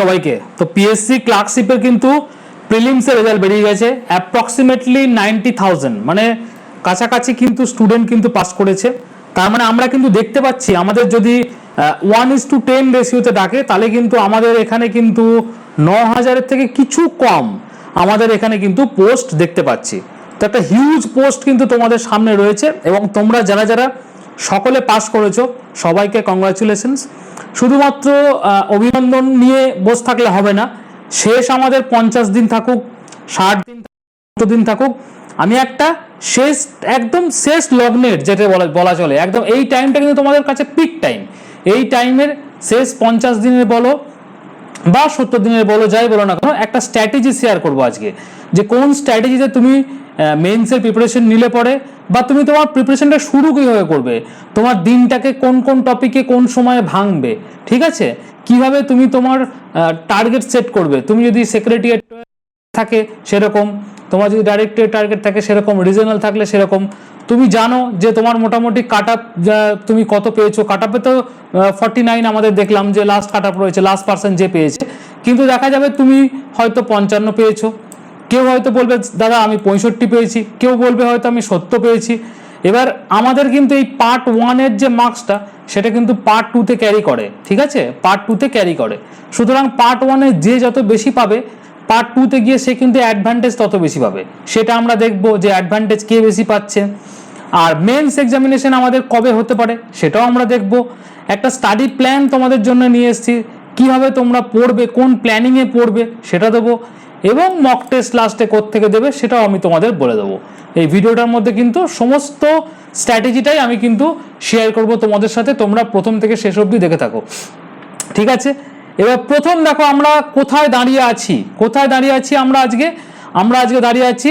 সবাইকে। তো পিএসসি ক্লার্কশিপের কিন্তু প্রিলিমসের রেজাল্ট বেরিয়ে গেছে। অ্যাপ্রক্সিমেটলি নাইনটি থাউজেন্ড মানে কাছাকাছি কিন্তু স্টুডেন্ট কিন্তু পাস করেছে। তার মানে আমরা কিন্তু দেখতে পাচ্ছি, আমাদের যদি ওয়ান ইস টু টেন রেশিওতে ডাকে, তাহলে কিন্তু আমাদের এখানে কিন্তু ন হাজারের থেকে কিছু কম আমাদের এখানে কিন্তু পোস্ট দেখতে পাচ্ছি। তো একটা হিউজ পোস্ট কিন্তু তোমাদের সামনে রয়েছে এবং তোমরা যারা যারা সকলে পাস করেছ, সবাইকে কংগ্রাচুলেশনস শুধুমাত্র অভিনন্দন নিয়ে বসে থাকলে হবে না, শেষ আমাদের পঞ্চাশ দিন থাকুক, ষাট দিন দিন থাকুক, আমি একটা শেষ, একদম শেষ লগ্নের যেটা বলা বলা চলে, একদম এই টাইমটা কিন্তু তোমাদের কাছে পিক টাইম এই টাইমের শেষ পঞ্চাশ দিনের বলো বা সত্তর দিনের বলো, যাই বলো না কেন, একটা স্ট্র্যাটেজি শেয়ার করব আজকে। যে কোন স্ট্র্যাটেজিতে তুমি মেন্সের প্রিপারেশন নিলে পরে, বা তুমি তোমার প্রিপারেশনটা শুরু কীভাবে করবে? তোমার দিনটাকে কোন কোন টপিকে কোন সময়ে ভাঙবে? ঠিক আছে? কীভাবে তুমি তোমার টার্গেট সেট করবে? তুমি যদি সেক্রেটারিয়েট থাকে, সেরকম। তোমার যদি ডাইরেক্টের টার্গেট থাকে, সেরকম। রিজনাল থাকলে সেরকম। তুমি জানো যে তোমার মোটামুটি কাট আপ তুমি কত পেয়েছ? কাট আপে তো ফর্টি নাইন আমাদের দেখলাম যে লাস্ট কাট আপ রয়েছে লাস্ট পার্সেন্ট যে পেয়েছে। কিন্তু দেখা যাবে তুমি হয়তো পঞ্চান্ন পেয়েছ। কেউ হয়তো বলবে, দাদা, আমি পঁয়ষট্টি পেয়েছি। কেউ বলবে, হয়তো আমি সত্তর পেয়েছি। এবার আমাদের কিন্তু এই পার্ট ওয়ানের যে মার্কসটা সেটা কিন্তু পার্ট টুতে ক্যারি করে, ঠিক আছে? পার্ট টুতে ক্যারি করে। সুতরাং পার্ট ওয়ানে যে যত বেশি পাবে পার্ট টুতে গিয়ে সে কিন্তু অ্যাডভান্টেজ তত বেশি পাবে। সেটা আমরা দেখব যে অ্যাডভান্টেজ কে বেশি পাচ্ছে। আর মেন্স এক্সামিনেশন আমাদের কবে হতে পারে, সেটাও আমরা দেখব। একটা স্টাডি প্ল্যান তোমাদের জন্য নিয়ে এসেছি। কীভাবে তোমরা পড়বে, কোন প্ল্যানিংয়ে পড়বে, সেটা দেবো। এবং মক টেস্ট লাস্টে থেকে দেবে সেটাও আমি তোমাদের বলে দেবো। এই ভিডিওটার মধ্যে কিন্তু সমস্ত স্ট্র্যাটেজিটাই আমি কিন্তু শেয়ার করব তোমাদের সাথে, তোমরা প্রথম থেকে শেষ অবধি দেখে থাকো। ঠিক আছে? এবার প্রথম দেখো আমরা কোথায় দাঁড়িয়ে আছি। কোথায় দাঁড়িয়ে আছি আমরা আজকে? আমরা আজকে দাঁড়িয়ে আছি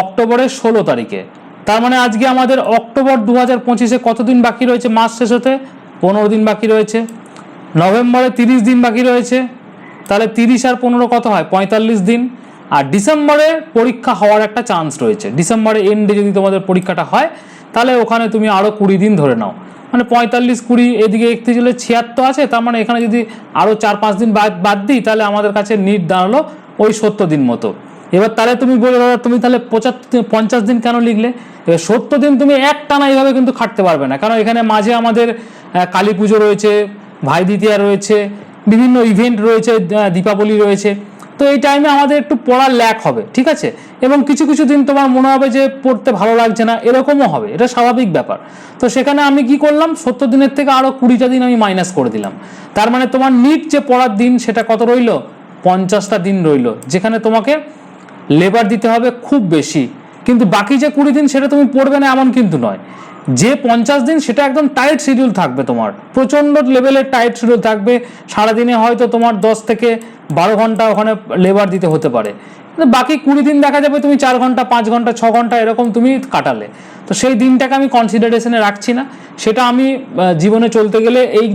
অক্টোবরের ষোলো তারিখে। তার মানে আজকে আমাদের অক্টোবর দু হাজার পঁচিশে কতদিন বাকি রয়েছে? মাস শেষ হতে পনেরো দিন বাকি রয়েছে। নভেম্বরে তিরিশ দিন বাকি রয়েছে। তাহলে তিরিশ আর পনেরো কত হয়? পঁয়তাল্লিশ দিন। আর ডিসেম্বরে পরীক্ষা হওয়ার একটা চান্স রয়েছে। ডিসেম্বরে এন্ডে যদি তোমাদের পরীক্ষাটা হয়, তাহলে ওখানে তুমি আরও কুড়ি দিন ধরে নাও। মানে পঁয়তাল্লিশ, কুড়ি, এদিকে একত্রিশ হলে ছিয়াত্তর আছে, তার মানে এখানে যদি আরও চার, পাঁচ দিন বাদ বাদ দিই, তাহলে আমাদের কাছে নিট দাঁড়াল ওই সত্তর দিন মতো। এবার তাহলে তুমি বলে, দাদা, তুমি তাহলে পঁচাত্তর, পঞ্চাশ দিন কেন লিখলে? এবার সত্তর দিন তুমি এক টানা এইভাবে কিন্তু খাটতে পারবে না। কারণ এখানে মাঝে আমাদের কালী পুজো রয়েছে, ভাই দ্বিতীয়া রয়েছে বিভিন্ন ইভেন্ট রয়েছে দীপাবলি রয়েছে। তো এই টাইমে আমাদের একটু পড়ার ল্যাক হবে, ঠিক আছে? এবং কিছু কিছু দিন তোমার মনে হবে যে পড়তে ভালো লাগছে না, এরকমও হবে, এটা স্বাভাবিক ব্যাপার। তো সেখানে আমি কি করলাম, সত্তর দিনের থেকে আরও কুড়িটা দিন আমি মাইনাস করে দিলাম। তার মানে তোমার নিট যে পড়ার দিন, সেটা কত রইল? পঞ্চাশটা দিন রইল, যেখানে তোমাকে লেবার দিতে হবে খুব বেশি। কিন্তু বাকি যে কুড়ি দিন, সেটা তুমি পড়বে না, এমন কিন্তু নয়। যে পঞ্চাশ দিন সেটা একদম টাইট শিডিউল থাকবে তোমার। প্রচণ্ড লেভেলের টাইট শিডিউল থাকবে। সারাদিনে হয়তো তোমার দশ থেকে বারো ঘণ্টা ওখানে লেবার দিতে হতে পারে। বাকি কুড়ি দিন দেখা যাবে তুমি চার ঘণ্টা, পাঁচ ঘণ্টা, ছ ঘণ্টা এরকম তুমি কাটালে। তো সেই দিনটাকে আমি কনসিডারেশনে রাখছি না। সেটা আমি জীবনে চলতে গেলে এই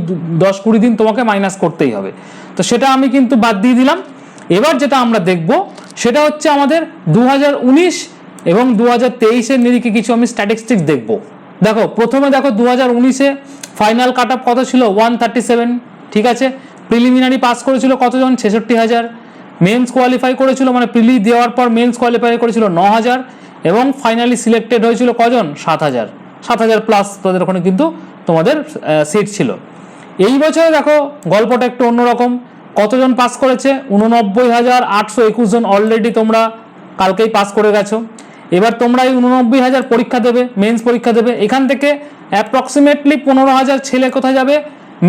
দশ কুড়ি দিন তোমাকে মাইনাস করতেই হবে। তো সেটা আমি কিন্তু বাদ দিয়ে দিলাম। এবার যেটা আমরা দেখব, সেটা হচ্ছে আমাদের দু হাজার উনিশ এবং দু হাজার তেইশের নিরিখে কিছু আমি স্ট্যাটিস্টিক্স দেখব। দেখো, প্রথমে দেখো দু হাজার উনিশে ফাইনাল কাট আপ কত ছিল? ওয়ান থার্টি সেভেন ঠিক আছে? প্রিলিমিনারি পাস করেছিল কতজন? ছেষট্টি হাজার। মেন্স কোয়ালিফাই করেছিল মানে প্রিলি দেওয়ার পর মেন্স কোয়ালিফাই করেছিল ন হাজার এবং ফাইনালি সিলেক্টেড হয়েছিল কজন? সাত হাজার সাত হাজার প্লাস তাদের ওখানে কিন্তু তোমাদের সিট ছিল। এই বছরে দেখো, গল্পটা একটু অন্যরকম। কতজন পাস করেছে? উননব্বই হাজার আটশো একুশ জন অলরেডি তোমরা কালকেই পাস করে গেছো। এবার তোমরা এই উননব্বই হাজার পরীক্ষা দেবে মেন্স পরীক্ষা দেবে, এখান থেকে অ্যাপ্রক্সিমেটলি পনেরো হাজার ছেলে কোথায় যাবে?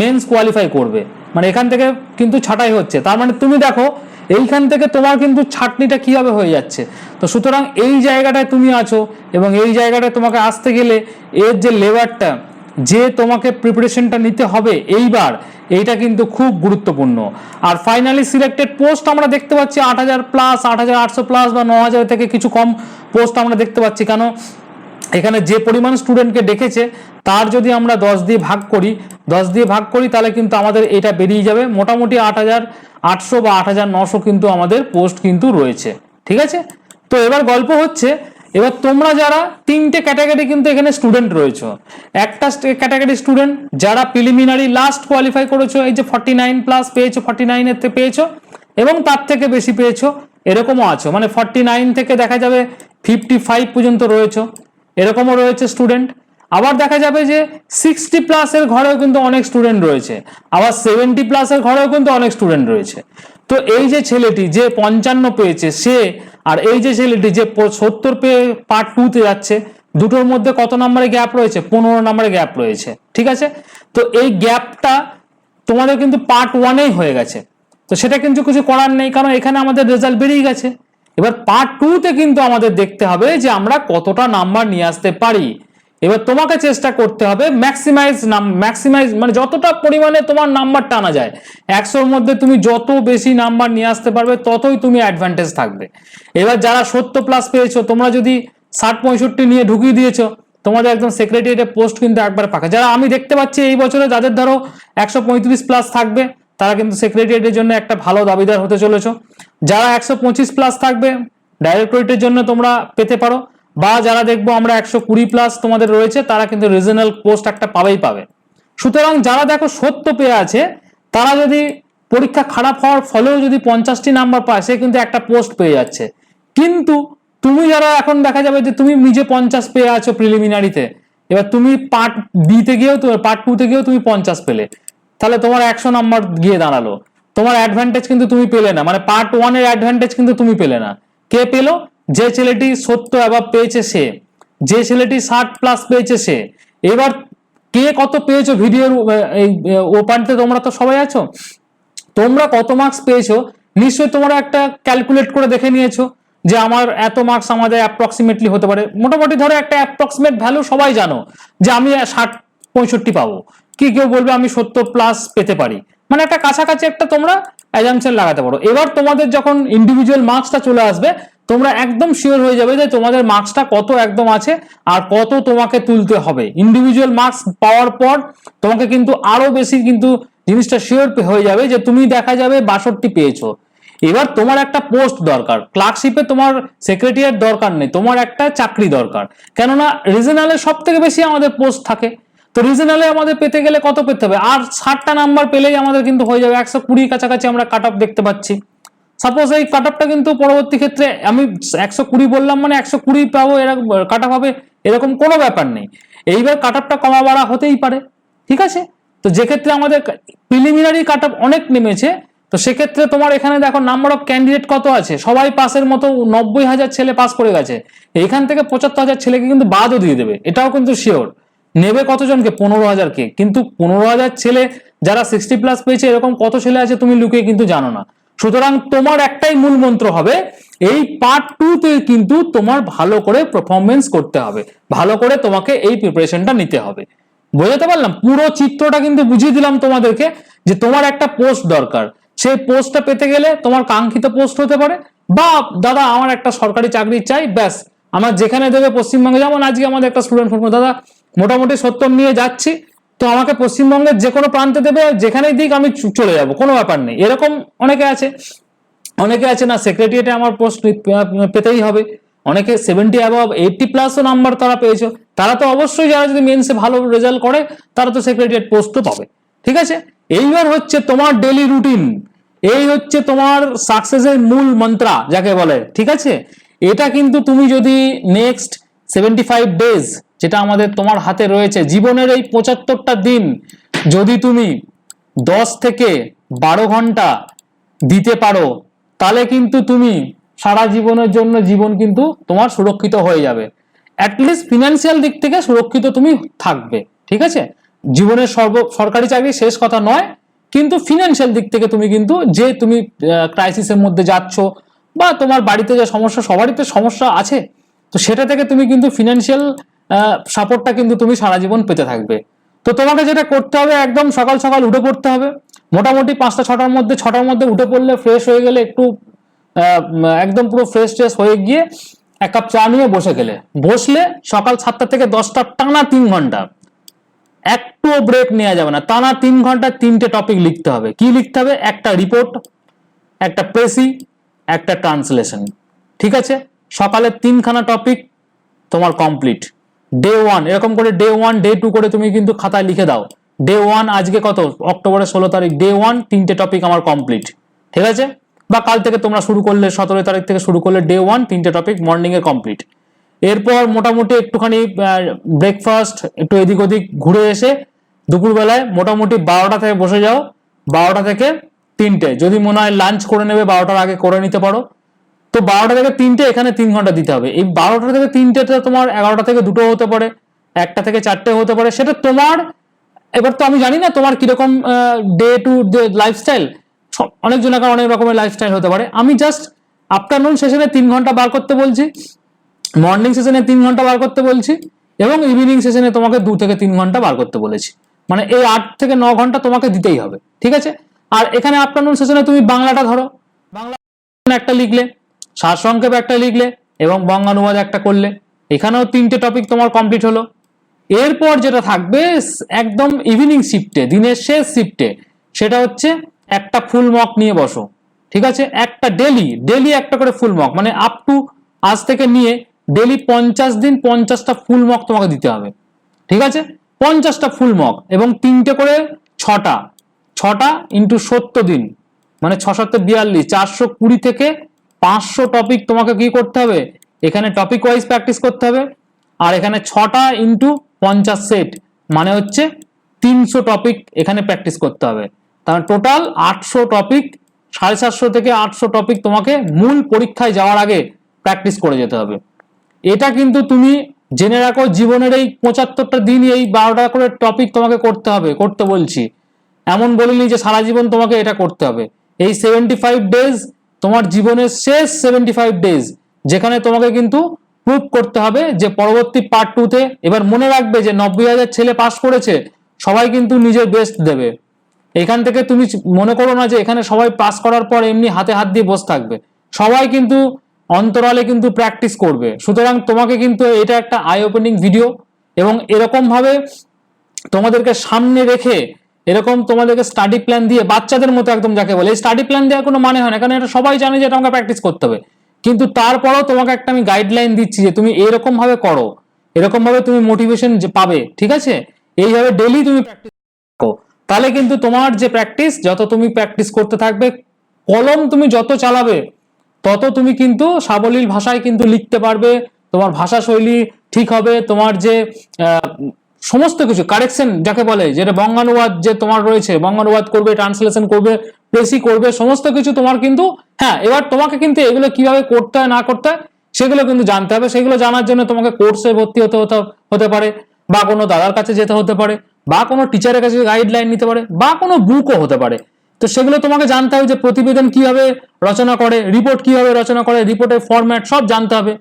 মেন্স কোয়ালিফাই করবে। মানে এখান থেকে কিন্তু ছাঁটাই হচ্ছে। তার মানে তুমি দেখো, এইখান থেকে তোমার কিন্তু ছাটনিটা কীভাবে হয়ে যাচ্ছে? তো সুতরাং এই জায়গাটায় তুমি আছো এবং এই জায়গাটায় তোমাকে আসতে গেলে এর যে লেবারটা, যে তোমাকে প্রিপারেশনটা নিতে হবে এইবার এইটা কিন্তু খুব গুরুত্বপূর্ণ। আর ফাইনালি সিলেক্টেড পোস্ট আমরা দেখতে পাচ্ছি আট হাজার প্লাস আট হাজার আটশো প্লাস বা ন হাজার থেকে কিছু কম পোস্ট আমরা দেখতে পাচ্ছি। কেন? এখানে যে পরিমাণ স্টুডেন্টকে ডেকেছে তার যদি আমরা দশ দিয়ে ভাগ করি, দশ দিয়ে ভাগ করি, তাহলে কিন্তু আমাদের এটা বেরিয়ে যাবে। মোটামুটি আট হাজার আটশো বা আট হাজার নশো কিন্তু আমাদের পোস্ট কিন্তু রয়েছে। ঠিক আছে? তো এবার গল্প হচ্ছে এবার তোমরা যারা তিনটে ক্যাটাগরি কিন্তু এখানে স্টুডেন্ট রয়েছে, একটা ক্যাটাগরি স্টুডেন্ট যারা প্রিলিমিনারি লাস্ট কোয়ালিফাই করেছ, এই যে ফর্টি নাইন প্লাস পেয়েছ ফর্টি নাইনের পেয়েছ, এবং তার থেকে বেশি পেয়েছ, এরকমও আছো। মানে ফর্টি নাইন থেকে দেখা যাবে ফিফটি ফাইভ পর্যন্ত রয়েছে, এরকমও রয়েছে স্টুডেন্ট আবার দেখা যাবে যে সিক্সটি প্লাসের ঘরেও কিন্তু অনেক স্টুডেন্ট রয়েছে। আবার সেভেন্টি প্লাসের ঘরেও কিন্তু অনেক স্টুডেন্ট রয়েছে। তো এই যে ছেলেটি যে পঞ্চান্ন পেয়েছে সে, আর এই যে ছেলেটি যে সত্তর পেয়ে পার্ট টুতে যাচ্ছে, দুটোর মধ্যে কত নম্বরে গ্যাপ রয়েছে? পনেরো নম্বরে গ্যাপ রয়েছে। ঠিক আছে? তো এই গ্যাপটা তোমাদের কিন্তু পার্ট ওয়ানেই হয়ে গেছে। তো সেটা কিন্তু কিছু করার নেই, কারণ এখানে আমাদের রেজাল্ট বেরিয়ে গেছে। এবার পার্ট টুতে কিন্তু আমাদের দেখতে হবে যে আমরা কতটা নাম্বার নিয়ে আসতে পারি। এবার তোমাকে চেষ্টা করতে হবে ম্যাক্সিমাইজ নাম ম্যাক্সিমাইজ মানে যতটা পরিমাণে তোমার নাম্বার টানা যায়, একশোর মধ্যে তুমি যত বেশি নাম্বার নিয়ে আসতে পারবে, ততই তুমি অ্যাডভান্টেজ থাকবে। এবার যারা সত্তর প্লাস পেয়েছ, তোমরা যদি ষাট, পঁয়ষট্টি নিয়ে ঢুকিয়ে দিয়েছ, তোমাদের একদম সেক্রেটারিয়েটের পোস্ট কিন্তু একবার পাকা যারা আমি দেখতে পাচ্ছি এই বছরে, যাদের ধরো একশো পঁয়ত্রিশ প্লাস থাকবে, তারা কিন্তু সেক্রেটারিয়েটের জন্য একটা ভালো দাবিদার হতে চলেছো। যারা একশো পঁচিশ প্লাস থাকবে ডাইরেক্টরেটের জন্য তোমরা পেতে পারো। বা যারা দেখব আমরা একশো কুড়ি প্লাস তোমাদের রয়েছে, তারা কিন্তু রিজনাল পোস্ট একটা পাবেই পাবে। সুতরাং যারা দেখো সত্য পেয়ে আছে, তারা যদি পরীক্ষা খারাপ হওয়ার ফলেও যদি পঞ্চাশটি নাম্বার পায়, সে কিন্তু একটা পোস্ট পেয়ে যাচ্ছে। কিন্তু তুমি যারা এখন দেখা যাবে যে তুমি নিজে পঞ্চাশ পেয়ে আছো প্রিলিমিনারিতে এবার তুমি পার্ট বিতে গিয়েও তোমার পার্ট টুতে গিয়েও তুমি পঞ্চাশ পেলে। তাহলে তোমার একশো নাম্বার গিয়ে দাঁড়াল। তোমার অ্যাডভান্টেজ কিন্তু তুমি পেলে না মানে পার্ট ওয়ানের অ্যাডভান্টেজ কিন্তু তুমি পেলে না। কে পেল? যে ছেলেটি সত্য অ্যাভাব পেয়েছে সে, যে ছেলেটি ষাট প্লাস পেয়েছে সে। এবার কে কত পেয়েছ ভিডিওর এই ও প্রান্তে তোমরা তো সবাই আছো? তোমরা কত মার্কস পেয়েছ? নিশ্চয়ই তোমরা একটা ক্যালকুলেট করে দেখে নিয়েছো যে আমার এত মার্কস আমাদের অ্যাপ্রক্সিমেটলি হতে পারে। মোটামুটি ধরো একটা অ্যাপ্রক্সিমেট ভ্যালু সবাই জানো যে আমি ষাট, পঁয়ষট্টি পাবো। কি কেউ বলবে আমি সত্তর প্লাস পেতে পারি? মানে একটা কাছাকাছি একটা তোমরা অ্যাজামশন লাগাতে পারো। এবার তোমাদের যখন ইন্ডিভিজুয়াল মার্কসটা চলে আসবে, তোমরা একদম শিওর হয়ে যাবে যে তোমাদের মার্কসটা কত একদম আছে আর কত তোমাকে তুলতে হবে। ইন্ডিভিজুয়াল মার্কস পাওয়ার পর তোমাকে কিন্তু আরও বেশি কিন্তু জিনিসটা শিওর হয়ে যাবে যে তুমি দেখা যাবে বাষট্টি পেয়েছ। এবার তোমার একটা পোস্ট দরকার। ক্লার্কশিপে তোমার সেক্রেটারিয়ার দরকার নেই, তোমার একটা চাকরি দরকার। কেননা রিজনালে সব থেকে বেশি আমাদের পোস্ট থাকে। তো রিজনালে আমাদের পেতে গেলে কত পেতে হবে? আর ষাটটা নাম্বার পেলেই আমাদের কিন্তু হয়ে যাবে। একশো কুড়ির কাছাকাছি আমরা কাট অফ দেখতে পাচ্ছি। সাপোজ এই কাট অফটা কিন্তু পরবর্তী ক্ষেত্রে আমি একশো কুড়ি বললাম মানে একশো কুড়ি পাবো এরকম কাট অফ হবে, এরকম কোনো ব্যাপার নেই। এইবার কাট অফটা কমা বাড়া হতেই পারে। ঠিক আছে? তো যে ক্ষেত্রে আমাদের প্রিলিমিনারি কাট অফ অনেক নেমেছে, তো সেক্ষেত্রে তোমার এখানে দেখো নাম্বার অফ ক্যান্ডিডেট কত আছে? সবাই পাসের মতো নব্বই হাজার ছেলে পাস করে গেছে। এইখান থেকে পঁচাত্তর হাজার ছেলেকে কিন্তু বাদও দিয়ে দেবে। এটাও কিন্তু শিওর নেবে কতজনকে? পনেরো হাজারকে। কিন্তু পনেরো হাজার ছেলে যারা সিক্সটি প্লাস পেয়েছে, এরকম কত ছেলে আছে তুমি লুকিয়ে কিন্তু জানো না। সুতরাং তোমার একটাই মূল মন্ত্র হবে, এই পার্ট টুতে কিন্তু তোমার ভালো করে পারফরমেন্স করতে হবে। ভালো করে তোমাকে এই প্রিপারেশনটা নিতে হবে। বোঝাতে পারলাম? পুরো চিত্রটা কিন্তু বুঝিয়ে দিলাম তোমাদেরকে যে তোমার একটা পোস্ট দরকার। সেই পোস্টটা পেতে গেলে তোমার কাঙ্ক্ষিত পোস্ট হতে পারে, বা দাদা আমার একটা সরকারি চাকরি চাই, ব্যাস। আমার যেখানে দেবে পশ্চিমবঙ্গে যেমন আজকে আমাদের একটা স্টুডেন্ট ফোন দাদা মোটামুটি সত্তর নিয়ে যাচ্ছি। তো আমাকে পশ্চিমবঙ্গের যে কোনো প্রান্তে দেবে, যেখানেই দিক আমি চলে যাব, কোনো ব্যাপার নেই। এরকম অনেকে আছে। অনেকে আছে না সেক্রেটারিয়েটে আমার পোস্ট পেতেই হবে। অনেকে সেভেন্টি অ্যাবভ এইটটি প্লাসও নাম্বার তারা পেয়েছ। তারা তো অবশ্যই যারা যদি মেন্সে ভালো রেজাল্ট করে, তারা তো সেক্রেটারিয়েট পোস্টও পাবে। ঠিক আছে? এইবার হচ্ছে তোমার ডেলি রুটিন এই হচ্ছে তোমার সাকসেসের মূল মন্ত্রা, যাকে বলে। ঠিক আছে? এটা কিন্তু তুমি যদি নেক্সট সেভেন্টি ফাইভ ডেজ যেটা আমাদের তোমার হাতে রয়েছে। জীবনের এই পঁচাত্তরটা দিন যদি তুমি দশ থেকে বারো ঘণ্টা দিতে পারো, তাহলে কিন্তু তুমি সারা জীবনের জন্য জীবন কিন্তু তোমার সুরক্ষিত হয়ে যাবে। অ্যাটলিস্ট ফিনান্সিয়াল দিক থেকে সুরক্ষিত তুমি থাকবে, ঠিক আছে? জীবনের সর্ব, সরকারি চাকরি শেষ কথা নয়, কিন্তু ফিনান্সিয়াল দিক থেকে তুমি কিন্তু যে তুমি ক্রাইসিসের মধ্যে যাচ্ছ বা তোমার বাড়িতে যে সমস্যা, সবারই তো সমস্যা আছে। তো সেটা থেকে তুমি কিন্তু ফিনান্সিয়াল সাপোর্টটা কিন্তু তুমি সারা জীবন পেতে থাকবে। তো তোমাকে যেটা করতে হবে, একদম সকাল সকাল উঠে পড়তে হবে। মোটামুটি পাঁচটা, ছটার মধ্যে ছটার মধ্যে উঠে পড়লে ফ্রেশ হয়ে গেলে একটু একদম পুরো ফ্রেশ ট্রেশ হয়ে গিয়ে এক কাপ চা নিয়ে বসে গেলে। বসলে সকাল সাতটা থেকে দশটা টানা তিন ঘণ্টা। একটুও ব্রেক নেওয়া যাবে না। টানা তিন ঘণ্টা তিনটে টপিক লিখতে হবে। কি লিখতে হবে? একটা রিপোর্ট একটা প্রেসি একটা ট্রান্সলেশন ঠিক আছে? সকালে তিনখানা টপিক তোমার কমপ্লিট ডে ওয়ান এরকম করে ডে ওয়ান ডে টু করে তুমি কিন্তু খাতায় লিখে দাও। ডে ওয়ান আজকে কত? অক্টোবরের ষোলো তারিখ। ডে ওয়ান তিনটে টপিক আমার কমপ্লিট ঠিক আছে? বা কাল থেকে তোমরা শুরু করলে সতেরো তারিখ থেকে শুরু করলে ডে ওয়ান তিনটে টপিক মর্নিং এ কমপ্লিট এরপর মোটামুটি একটুখানি ব্রেকফাস্ট একটু এদিক ওদিক ঘুরে এসে দুপুরবেলায় মোটামুটি বারোটা থেকে বসে যাও। বারোটা থেকে তিনটে। যদি মনে হয় লাঞ্চ করে নেবে, বারোটার আগে করে নিতে পারো। তো বারোটা থেকে তিনটে, এখানে তিন ঘণ্টা দিতে হবে। এই বারোটা থেকে তিনটেটা তোমার এগারোটা থেকে দুটো হতে পারে, একটা থেকে চারটে হতে পারে। সেটা তোমার, এবার তো আমি জানি না তোমার কীরকম ডে টু ডে লাইফস্টাইল অনেক জনের অনেক রকমের লাইফস্টাইল হতে পারে। আমি জাস্ট আফটারনুন সেশনে তিন ঘণ্টা বার করতে বলছি মর্নিং সেশনে তিন ঘণ্টা বার করতে বলছি, এবং ইভিনিং সেশনে তোমাকে দু থেকে তিন ঘণ্টা বার করতে বলেছি। মানে এই আট থেকে ন ঘণ্টা তোমাকে দিতেই হবে, ঠিক আছে? আর এখানে আফটারনুন সেশনে তুমি বাংলাটা ধরো। বাংলা একটা লিখলে সারসংক্ষেপ একটা লিখলে এবং বঙ্গানুবাদ একটা করলে। এখানেও তিনটে টপিক তোমার কমপ্লিট হলো। এরপর যেটা থাকবে, একদম ইভিনিং শিফটে দিনের শেষ শিফটে সেটা হচ্ছে একটা ফুল মক নিয়ে বসো। ঠিক আছে? একটা ডেলি ডেলি একটা করে ফুল মক মানে আপ টু আজ থেকে নিয়ে ডেলি পঞ্চাশ দিন পঞ্চাশটা ফুল মক তোমাকে দিতে হবে। ঠিক আছে? পঞ্চাশটা ফুল মক এবং তিনটে করে ছটা ছটা ইন্টু সত্তর দিন মানে ছ সাতে বিয়াল্লিশ, চারশো কুড়ি থেকে পাঁচশো টপিক তোমাকে কি করতে হবে? এখানে টপিক ওয়াইজ প্র্যাকটিস করতে হবে। আর এখানে ছটা ইন্টু পঞ্চাশ সেট মানে হচ্ছে তিনশো টপিক এখানে প্র্যাকটিস করতে হবে। তার টোটাল আটশো টপিক সাড়ে সাতশো থেকে আটশো টপিক তোমাকে মূল পরীক্ষায় যাওয়ার আগে প্র্যাকটিস করে যেতে হবে। এটা কিন্তু তুমি জেনে রাখো, জীবনের এই পঁচাত্তরটা দিন এই বারোটা করে টপিক তোমাকে করতে হবে, করতে বলছি। এমন বলিনি যে সারা জীবন তোমাকে এটা করতে হবে। এই সেভেন্টি ফাইভ ডেজ তোমার জীবনের শেষ সেভেন্টি ফাইভ ডেজ যেখানে তোমাকে কিন্তু প্রুভ করতে হবে যে পরবর্তী পার্ট টুতে এবার মনে রাখবে যে নব্বই হাজার ছেলে পাশ করেছে, সবাই কিন্তু নিজের বেস্ট দেবে। এখান থেকে তুমি মনে করো না যে এখানে সবাই পাস করার পর এমনি হাতে হাত দিয়ে বসে থাকবে। সবাই কিন্তু অন্তরালে কিন্তু প্র্যাকটিস করবে। সুতরাং তোমাকে কিন্তু এটা একটা আই ওপেনিং ভিডিও এবং এরকম ভাবে তোমাদেরকে সামনে রেখে এরকম তোমাদেরকে স্টাডি প্ল্যান দিয়ে বাচ্চাদের মতো একদম যাকে বলে, এই স্টাডি প্ল্যান দেওয়ার কোনো মানে হয় না, কারণ এটা সবাই জানে যে এটা আমাকে প্র্যাকটিস করতে হবে। কিন্তু তারপরেও তোমাকে একটা আমি গাইডলাইন দিচ্ছি যে তুমি এরকম ভাবে করো এরকম ভাবে তুমি মোটিভেশন পাবে, ঠিক আছে? এইভাবে ডেলি তুমি প্র্যাকটিস করো। তাহলে কিন্তু তোমার যে প্র্যাকটিস যত তুমি প্র্যাকটিস করতে থাকবে, কলম তুমি যত চালাবে, তত তুমি কিন্তু সাবলীল ভাষায় কিন্তু লিখতে পারবে, তোমার ভাষা শৈলী ঠিক হবে, তোমার যে সমস্ত কিছু কারেকশন যাকে বলে, যেটা বঙ্গানুবাদ যে তোমার রয়েছে, বঙ্গানুবাদ করবে ট্রান্সলেশন করবে প্রেসি করবে, সমস্ত কিছু তোমার কিন্তু হ্যাঁ এবার তোমাকে কিন্তু এগুলো কীভাবে করতে হয়, না করতে হয়, সেগুলো কিন্তু জানতে হবে। সেগুলো জানার জন্য তোমাকে কোর্সে ভর্তি হতে হতে হতে পারে, বা কোনো দাদার কাছে যেতে হতে পারে, বা কোনো টিচারের কাছে গাইডলাইন নিতে পারে, বা কোনো বুকও হতে পারে। তো সেগুলো তোমাকে জানতে হবে যে প্রতিবেদন কীভাবে রচনা করে রিপোর্ট কীভাবে রচনা করে রিপোর্টের ফরম্যাট সব জানতে হবে।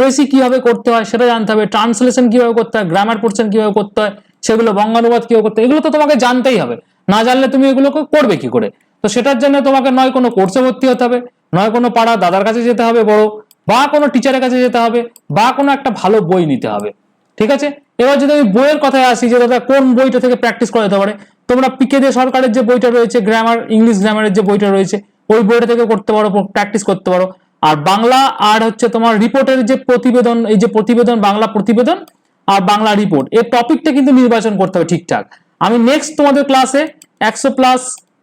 প্রেসি কীভাবে করতে হয় সেটা জানতে হবে। ট্রান্সলেশন কীভাবে করতে হয় গ্রামার পোর্শন কীভাবে করতে হয়, সেগুলো বঙ্গানুবাদ কীভাবে করতে হয়, এগুলো তো তোমাকে জানতেই হবে। না জানলে তুমি এগুলোকে করবে কি করে? তো সেটার জন্য তোমাকে নয় কোনো কোর্সে ভর্তি হতে হবে, নয় কোনো পাড়া দাদার কাছে যেতে হবে বড়, বা কোনো টিচারের কাছে যেতে হবে, বা কোনো একটা ভালো বই নিতে হবে। ঠিক আছে? এবার যদি আমি বইয়ের কথায় আসি যে, দাদা, কোন বইটা থেকে প্র্যাকটিস করা যেতে পারে? তোমরা পিকে দে সরকারের যে বইটা রয়েছে গ্রামার ইংলিশ গ্রামারের যে বইটা রয়েছে, ওই বইটা থেকে করতে পারো প্র্যাকটিস করতে পারো। আর বাংলা আর হচ্ছে তোমার রিপোর্টের যে প্রতিবেদন, এই যে প্রতিবেদন, বাংলা প্রতিবেদন আর বাংলা রিপোর্ট এর টপিকটা কিন্তু নির্বাচন করতে হবে ঠিকঠাক। আমি নেক্সট তোমাদের ক্লাসে একশো প্লাস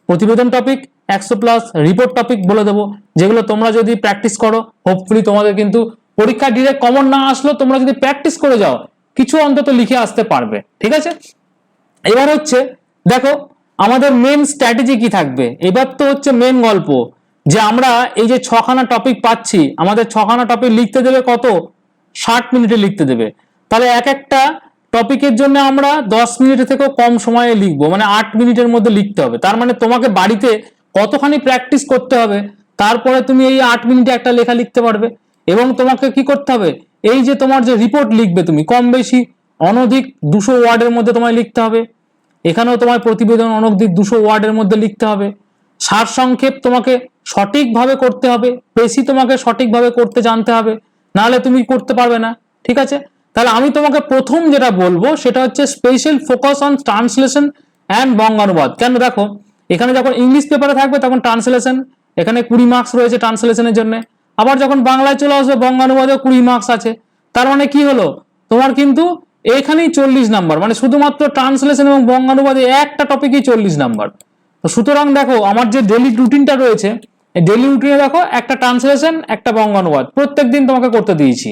প্রতিবেদন টপিক একশো প্লাস রিপোর্ট টপিক বলে দেবো, যেগুলো তোমরা যদি প্র্যাকটিস করো হোপফুলি তোমাদের কিন্তু পরীক্ষা ডিরেক্ট কমন না আসলেও তোমরা যদি প্র্যাকটিস করে যাও, কিছু অন্তত লিখে আসতে পারবে, ঠিক আছে? এবার হচ্ছে, দেখো, আমাদের মেন স্ট্র্যাটেজি কি থাকবে? এবার তো হচ্ছে মেন গল্প। যে আমরা এই যে ছখানা টপিক পাচ্ছি, আমাদের ছখানা টপিক লিখতে দেবে কত? ষাট মিনিটে লিখতে দেবে। তাহলে এক একটা টপিকের জন্য আমরা দশ মিনিট থেকেও কম সময়ে লিখব মানে আট মিনিটের মধ্যে লিখতে হবে। তার মানে তোমাকে বাড়িতে কতখানি প্র্যাকটিস করতে হবে, তারপরে তুমি এই আট মিনিটে একটা লেখা লিখতে পারবে। এবং তোমাকে কি করতে হবে? এই যে তোমার যে রিপোর্ট লিখবে তুমি, কম বেশি অনধিক দুশো ওয়ার্ডের মধ্যে তোমায় লিখতে হবে। এখানেও তোমার প্রতিবেদন অনধিক দুশো ওয়ার্ডের মধ্যে লিখতে হবে। সারসংক্ষেপ তোমাকে সঠিকভাবে করতে হবে, বেশি তোমাকে সঠিকভাবে করতে জানতে হবে, নাহলে তুমি করতে পারবে না, ঠিক আছে? তাহলে আমি তোমাকে প্রথম যেটা বলব, সেটা হচ্ছে special focus on translation and বঙ্গানুবাদ। কেন দেখো, এখানে যখন ইংলিশ পেপারে থাকবে তখন ট্রান্সলেশন এখানে কুড়ি মার্কস রয়েছে ট্রান্সলেশনের জন্য। আবার যখন বাংলায় চলে আসবে বঙ্গানুবাদে কুড়ি মার্কস আছে। তার মানে কি হলো? তোমার কিন্তু এখানেই চল্লিশ নাম্বার মানে শুধুমাত্র ট্রান্সলেশন এবং বঙ্গানুবাদে একটা টপিকই চল্লিশ নাম্বার তো সুতরাং দেখো, আমার যে ডেলি রুটিনটা রয়েছে ডেলি রুটিনে দেখো, একটা ট্রান্সলেশন একটা বঙ্গানুবাদ। প্রত্যেক দিন তোমাকে করতে দিয়েছি।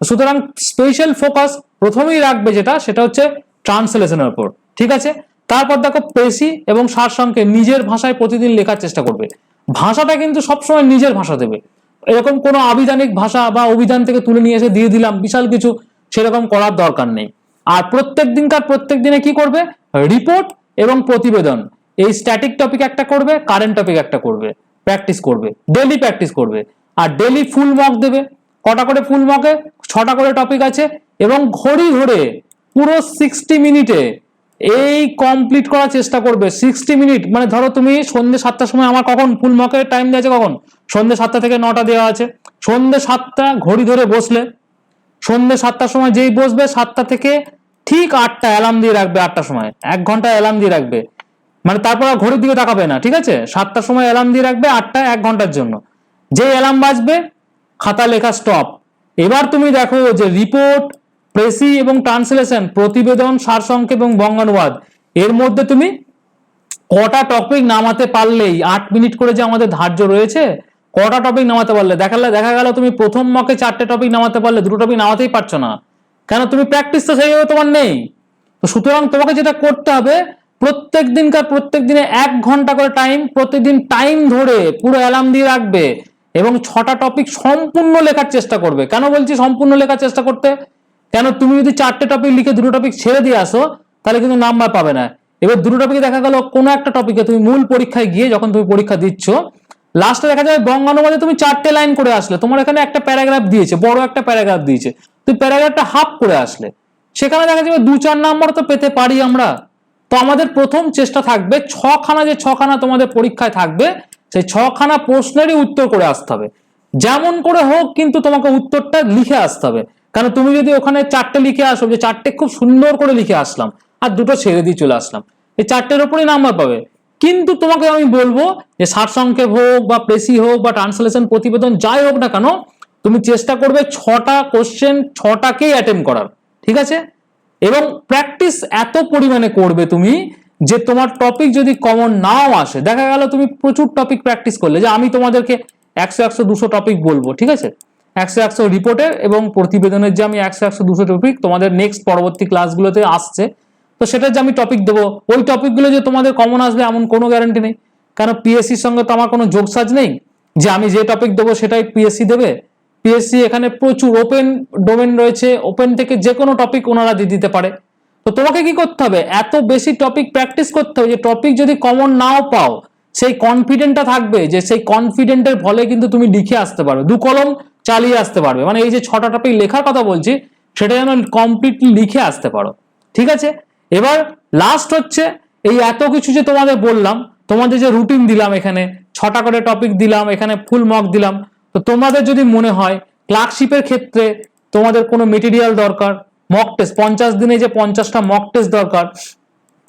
সুতরাং স্পেশাল ফোকাস প্রথমেই রাখবে যেটা, সেটা হচ্ছে ট্রান্সলেশনের উপর। ঠিক আছে? তারপর দেখো, পেশি এবং সারসংক্ষেপ নিজের ভাষায় প্রতিদিন লেখার চেষ্টা করবে। ভাষাটা কিন্তু সবসময় নিজের ভাষা দেবে। এরকম কোনো আবিধানিক ভাষা বা অভিধান থেকে তুলে নিয়ে এসে দিয়ে দিলাম, বিশাল কিছু, সেরকম করার দরকার নেই। আর প্রত্যেক দিনকার প্রত্যেক দিনে কি করবে? রিপোর্ট এবং প্রতিবেদন। এই স্ট্যাটিক টপিক একটা করবে কারেন্ট টপিক একটা করবে প্র্যাকটিস করবে ডেলি প্র্যাকটিস করবে, আর ডেলি ফুল মক দেবে, কটা করে ফুল মকে ছটা করে টপিক আছে, এবং ঘড়ি ধরে পুরো সিক্সটি মিনিটে এই কমপ্লিট করার চেষ্টা করবে সিক্সটি মিনিট মানে ধরো তুমি সন্ধ্যে সাতটার সময় আমার কখন ফুল মকের টাইম দেওয়া আছে কখন? সন্ধ্যে সাতটা থেকে নটা দেওয়া আছে। সন্ধ্যে সাতটা ঘড়ি ধরে বসলে সন্ধ্যে সাতটার সময় যেই বসবে, সাতটা থেকে ঠিক আটটা অ্যালার্ম দিয়ে রাখবে, আটটার সময়, এক ঘণ্টা অ্যালার্ম দিয়ে রাখবে। মানে তারপর আর ঘড়ির দিকে তাকাবে না, ঠিক আছে? সাতটার সময় অ্যালার্ম দিয়ে রাখবে, আটটা এক ঘণ্টার জন্য। যে অ্যালার্ম বাজবে, খাতা লেখা স্টপ এবার তুমি দেখো যে রিপোর্ট প্রেসি এবং ট্রান্সলেশন প্রতিবেদন, সারসংক্ষেপ এবং বঙ্গানুবাদ, এর মধ্যে তুমি কটা টপিক নামাতে পারলেই, আট মিনিট করে যে আমাদের ধার্য রয়েছে, কটা টপিক নামাতে পারলে? দেখালে দেখা গেল তুমি প্রথম মকে চারটে টপিক নামাতে পারলে, দুটো টপিক নামাতেই পারছ না। কেন? তুমি প্র্যাকটিস তো সেইভাবে তোমার নেই। তো সুতরাং তোমাকে যেটা করতে হবে প্রত্যেক দিনকার প্রত্যেক দিনে এক ঘণ্টা করে টাইম প্রতিদিন টাইম ধরে পুরো অ্যালার্ম দিয়ে রাখবে এবং ছটা টপিক সম্পূর্ণ লেখার চেষ্টা করবে। কেন বলছি সম্পূর্ণ লেখার চেষ্টা করতে? কেন তুমি যদি চারটে টপিক লিখে দুটো টপিক ছেড়ে দিয়ে আসো, তাহলে কিন্তু নাম্বার পাবে না। এবার দুটো টপিকে দেখা গেল কোনো একটা টপিকে তুমি মূল পরীক্ষায় গিয়ে যখন তুমি পরীক্ষা দিচ্ছ লাস্টে দেখা যাবে বঙ্গানুবাদে তুমি চারটে লাইন করে আসলে। তোমার এখানে একটা প্যারাগ্রাফ দিয়েছে, বড় একটা প্যারাগ্রাফ দিয়েছে। তুমি প্যারাগ্রাফটা হাফ করে আসলে। সেখানে দেখা যাবে দু চার নাম্বার তো পেতে পারি আমরা। তো আমাদের প্রথম চেষ্টা থাকবে ছখানা যে ছখানা তোমাদের পরীক্ষায় থাকবে, সেই ছখানা প্রশ্নেরই উত্তর করে আসতে হবে। যেমন করে হোক কিন্তু তোমাকে উত্তরটা লিখে আসতে হবে। কারণ তুমি যদি ওখানে চারটে লিখে আসো, যে চারটে খুব সুন্দর করে লিখে আসলাম, আর দুটো ছেড়ে দিয়ে চলে আসলাম, এই চারটের ওপরই নাম্বার পাবে। কিন্তু তোমাকে আমি বলব যে সারসংক্ষেপ হোক বা প্রেসি হোক বা ট্রান্সলেশন প্রতিবেদন যাই হোক না কেন, তুমি চেষ্টা করবে ছটা কোশ্চেন ছটাকেই অ্যাটেম্প করার, ঠিক আছে? এবং প্র্যাকটিস এত পরিমাণে করবে তুমি যে তোমার টপিক যদি কমন নাও আসে, দেখা গেল তুমি প্রচুর টপিক প্র্যাকটিস করলে, যে আমি তোমাদেরকে একশো একশো দুশো টপিক বলব, ঠিক আছে? একশো একশো রিপোর্টের এবং প্রতিবেদনের যে আমি একশো একশো দুশো টপিক তোমাদের নেক্সট পরবর্তী ক্লাসগুলোতে আসছে, তো সেটার যে আমি টপিক দেবো, ওই টপিকগুলো যে তোমাদের কমন আসবে এমন কোনো গ্যারান্টি নেই। কারণ পিএসসির সঙ্গে তো আমার কোনো যোগসাজ নেই? যে আমি যে টপিক দেবো সেটাই পিএসসি দেবে? পিএসসি এখানে প্রচুর ওপেন ডোমেন রয়েছে। ওপেন থেকে যে কোনো টপিক ওনারা দিয়ে দিতে পারে। তো তোমাকে কি করতে হবে? এত বেশি টপিক প্র্যাকটিস করতে হবে যে টপিক যদি কমন নাও পাও, সেই কনফিডেন্টটা থাকবে যে সেই কনফিডেন্টের ফলে কিন্তু তুমি লিখে আসতে পারবে। দু কলম চালিয়ে আসতে পারবে। মানে এই যে ছটা টপিক লেখার কথা বলছি, সেটা যেন কমপ্লিটলি লিখে আসতে পারো। ঠিক আছে? এবার লাস্ট হচ্ছে, এই এত কিছু যে তোমাদের বললাম, তোমাদের যে রুটিন দিলাম এখানে, ছটা করে টপিক দিলাম, এখানে ফুল মক দিলাম তো তোমাদের যদি মনে হয় ক্লার্কশিপের ক্ষেত্রে তোমাদের কোনো মেটেরিয়াল দরকার মক টেস্ট পঞ্চাশ দিনে যে পঞ্চাশটা মক টেস্ট দরকার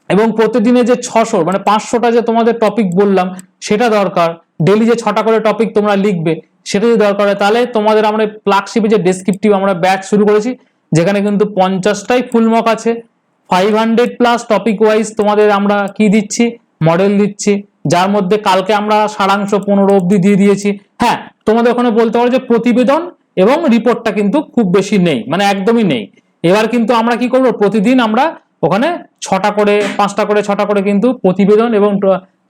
এবং প্রতিদিনে যে ছশো মানে পাঁচশোটা যে তোমাদের টপিক বললাম, সেটা দরকার। ডেলি যে ছটা করে টপিক তোমরা লিখবে, সেটা যদি দরকার হয়, তাহলে তোমাদের আমরা ক্লার্কশিপে যে ডেসক্রিপটিভ আমরা ব্যাচ শুরু করেছি, যেখানে কিন্তু পঞ্চাশটাই ফুল মক আছে। Five hundred plus topic wise তোমাদের আমরা কি দিচ্ছি? মডেল দিচ্ছি। যার মধ্যে কালকে আমরা সারাংশ পনেরো অবধি দিয়ে দিয়েছি। হ্যাঁ তোমাদের ওখানে বলতে পারো যে প্রতিবেদন এবং রিপোর্টটা কিন্তু খুব বেশি নেই মানে একদমই নেই। এবার কিন্তু আমরা কি করব? প্রতিদিন আমরা ওখানে ছটা করে, পাঁচটা করে, ছটা করে কিন্তু প্রতিবেদন এবং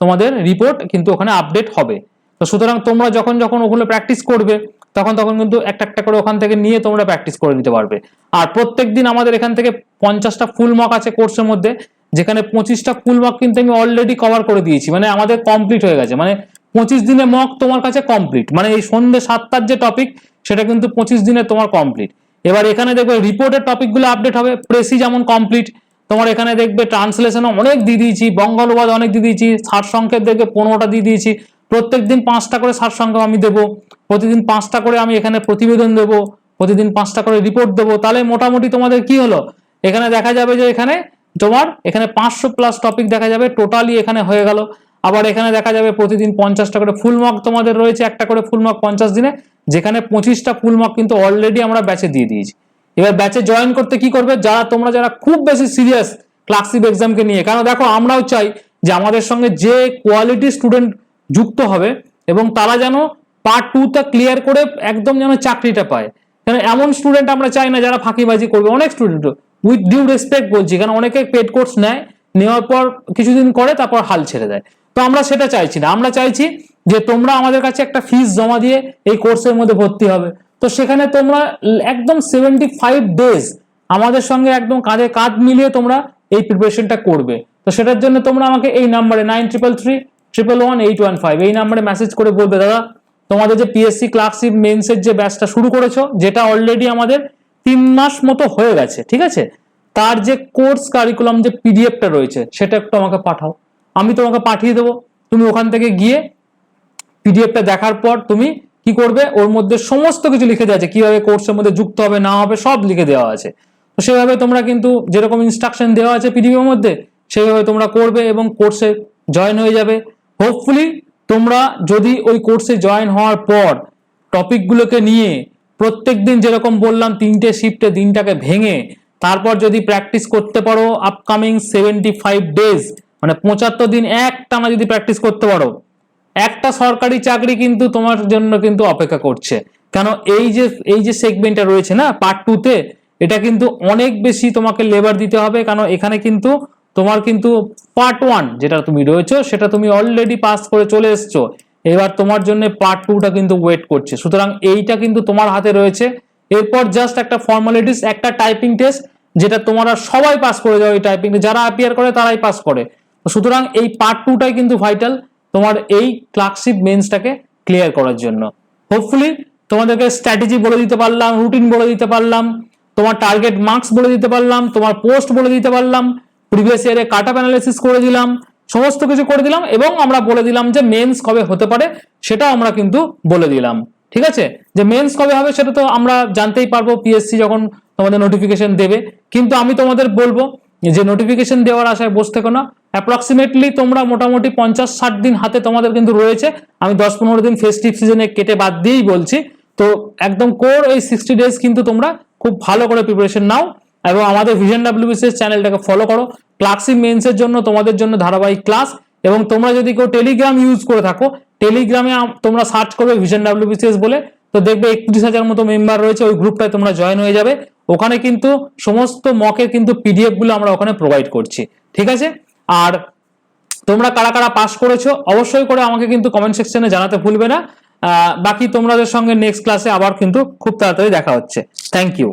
তোমাদের রিপোর্ট কিন্তু ওখানে আপডেট হবে। তো সুতরাং তোমরা যখন যখন ওগুলো প্র্যাকটিস করবে, তখন তখন কিন্তু একটা একটা করে ওখান থেকে নিয়ে তোমরা প্র্যাকটিস করে নিতে পারবে। আর প্রত্যেক দিন আমাদের এখান থেকে পঞ্চাশটা ফুল মক আছে কোর্সের মধ্যে, যেখানে পঁচিশটা ফুল মক কিন্তু আমি অলরেডি কভার করে দিয়েছি মানে আমাদের কমপ্লিট হয়ে গেছে। মানে পঁচিশ দিনে মক তোমার কাছে কমপ্লিট মানে এই সন্ধ্যে সাতটার যে টপিক সেটা কিন্তু পঁচিশ দিনে তোমার কমপ্লিট এবার এখানে দেখবে রিপোর্টের টপিকগুলো আপডেট হবে, প্রেসি যেমন কমপ্লিট তোমার এখানে দেখবে ট্রান্সলেশনও অনেক দিয়ে দিয়েছি, বঙ্গানুবাদ অনেক দিয়ে দিয়েছি, সার সংক্ষেপ দেখবে পনেরোটা দিয়ে দিয়েছি। প্রত্যেক দিন পাঁচটা করে সার আমি দেবো, প্রতিদিন পাঁচটা করে আমি এখানে প্রতিবেদন দেবো, প্রতিদিন পাঁচটা করে রিপোর্ট দেবো। তাহলে মোটামুটি তোমাদের কি হলো? এখানে দেখা যাবে যে এখানে তোমার, এখানে পাঁচশো প্লাস টপিক দেখা যাবে টোটালি এখানে হয়ে গেল। আবার এখানে দেখা যাবে প্রতিদিন পঞ্চাশটা করে ফুল তোমাদের রয়েছে, একটা করে ফুল পঞ্চাশ দিনে, যেখানে পঁচিশটা ফুল কিন্তু অলরেডি আমরা ব্যাচে দিয়ে দিয়েছি। এবার ব্যাচে জয়েন করতে কি করবে? যারা, তোমরা যারা খুব বেশি সিরিয়াস ক্লাসিক এক্সামকে নিয়ে, কারণ দেখো আমরাও চাই যে আমাদের সঙ্গে যে কোয়ালিটি স্টুডেন্ট যুক্ত হবে এবং তারা যেন পার্ট টুটা ক্লিয়ার করে একদম যেন চাকরিটা পায়। কেন এমন স্টুডেন্ট আমরা চাই না যারা ফাঁকিবাজি করবে। অনেক স্টুডেন্ট উইথ ডিউ রেসপেক্ট বলছি, কারণ অনেকে পেড কোর্স নেয়, নেওয়ার পর কিছুদিন করে তারপর হাল ছেড়ে দেয়। তো আমরা সেটা চাইছি না। আমরা চাইছি যে তোমরা আমাদের কাছে একটা ফিস জমা দিয়ে এই কোর্সের মধ্যে ভর্তি হবে। তো সেখানে তোমরা একদম সেভেন্টি ফাইভ ডেজ আমাদের সঙ্গে একদম কাঁধে কাঁধ মিলিয়ে তোমরা এই প্রিপারেশনটা করবে। তো সেটার জন্য তোমরা আমাকে এই নাম্বারে nine triple three triple one eight one five এই নাম্বারে মেসেজ করে বলবে, দাদা, তোমাদের যে পিএসসি ক্লার্কশিপ মেন্সের যে ব্যাচটা শুরু করেছ, যেটা অলরেডি আমাদের তিন মাস মতো হয়ে গেছে, ঠিক আছে? তার যে কোর্স কারিকুলাম যে পিডিএফটা রয়েছে, সেটা একটু আমাকে পাঠাও। আমি তোমাকে পাঠিয়ে দেবো। তুমি ওখান থেকে গিয়ে পিডিএফটা দেখার পর তুমি কি করবে? ওর মধ্যে সমস্ত কিছু লিখে দেওয়া আছে। কীভাবে কোর্সের মধ্যে যুক্ত হবে, না হবে, সব লিখে দেওয়া আছে। তো সেভাবে তোমরা কিন্তু যেরকম ইনস্ট্রাকশন দেওয়া আছে পিডিএফ এর মধ্যে সেইভাবে তোমরা করবে এবং কোর্সে জয়েন হয়ে যাবে। হোপফুলি তোমরা যদি ওই কোর্সে জয়েন হওয়ার পর টপিকগুলোকে নিয়ে প্রত্যেক দিন যেরকম বললাম তিনটে শিফটে দিনটাকে ভেঙে, তারপর যদি প্র্যাকটিস করতে পারো আপকামিং সেভেন্টি ফাইভ ডেজ মানে পঁচাত্তর দিন এক টানা যদি প্র্যাকটিস করতে পারো, একটা সরকারি চাকরি কিন্তু তোমার জন্য কিন্তু অপেক্ষা করছে। কেন এই যে এই যে সেগমেন্টটা রয়েছে না পার্ট টুতে এটা কিন্তু অনেক বেশি তোমাকে লেবার দিতে হবে কারণ এখানে কিন্তু তোমার কিন্তু পার্ট ওয়ান যেটা তুমি রয়েছো, সেটা তুমি অলরেডি পাস করে চলে এসছো। এবার তোমার জন্য পার্ট টুটা কিন্তু ওয়েট করছে। সুতরাং এইটা কিন্তু তোমার হাতে রয়েছে। এরপর জাস্ট একটা ফর্মালিটিস একটা টাইপিং টেস্ট যেটা তোমরা সবাই পাস করে যাও এই টাইপিং যারা অ্যাপিয়ার করে তারাই পাস করে। সুতরাং এই পার্ট টুটাই কিন্তু ভাইটাল তোমার এই ক্লার্কশিপ মেন্সটাকে ক্লিয়ার করার জন্য। হোপফুলি তোমাদেরকে স্ট্র্যাটেজি বলে দিতে পারলাম রুটিন বলে দিতে পারলাম, তোমার টার্গেট মার্কস বলে দিতে পারলাম, তোমার পোস্ট বলে দিতে পারলাম প্রিভিয়াস ইয়ারে কাট আপ অ্যানালিসিস করে দিলাম, সমস্ত কিছু করে দিলাম এবং আমরা বলে দিলাম যে মেন্স কবে হতে পারে সেটাও আমরা কিন্তু বলে দিলাম। ঠিক আছে? যে মেন্স কবে হবে সেটা তো আমরা জানতেই পারব পিএসসি যখন তোমাদের নোটিফিকেশন দেবে। কিন্তু আমি তোমাদের বলব যে নোটিফিকেশন দেওয়ার আশায় বসতে থেকো না অ্যাপ্রক্সিমেটলি তোমরা মোটামুটি পঞ্চাশ ষাট দিন হাতে তোমাদের কিন্তু রয়েছে। আমি দশ পনেরো দিন ফেস্টিভ সিজনে কেটে বাদ দিয়েই বলছি। তো একদম কোর ওই সিক্সটি ডেজ কিন্তু তোমরা খুব ভালো করে প্রিপারেশন নাও এবং আমাদের ভিশন ডাব্লিউবিসিএস চ্যানেলটাকে ফলো করো। ক্লাসিক মেন্সের জন্য তোমাদের জন্য ধারাবাহিক ক্লাস এবং তোমরা যদি কেউ টেলিগ্রাম ইউজ করে থাকো টেলিগ্রামে তোমরা সার্চ করবে ভিশন ডাব্লিউবিসিএস বলে। তো দেখবে একত্রিশ হাজার মতো মেম্বার রয়েছে, ওই গ্রুপটায় তোমরা জয়েন হয়ে যাবে। ওখানে কিন্তু সমস্ত মকের কিন্তু পিডিএফগুলো আমরা ওখানে প্রোভাইড করছি। ঠিক আছে? আর তোমরা কারা কারা পাস করেছ, অবশ্যই করে আমাকে কিন্তু কমেন্ট সেকশনে জানাতে ভুলবে না। বাকি তোমাদের সঙ্গে নেক্সট ক্লাসে আবার কিন্তু খুব তাড়াতাড়ি দেখা হচ্ছে। Thank you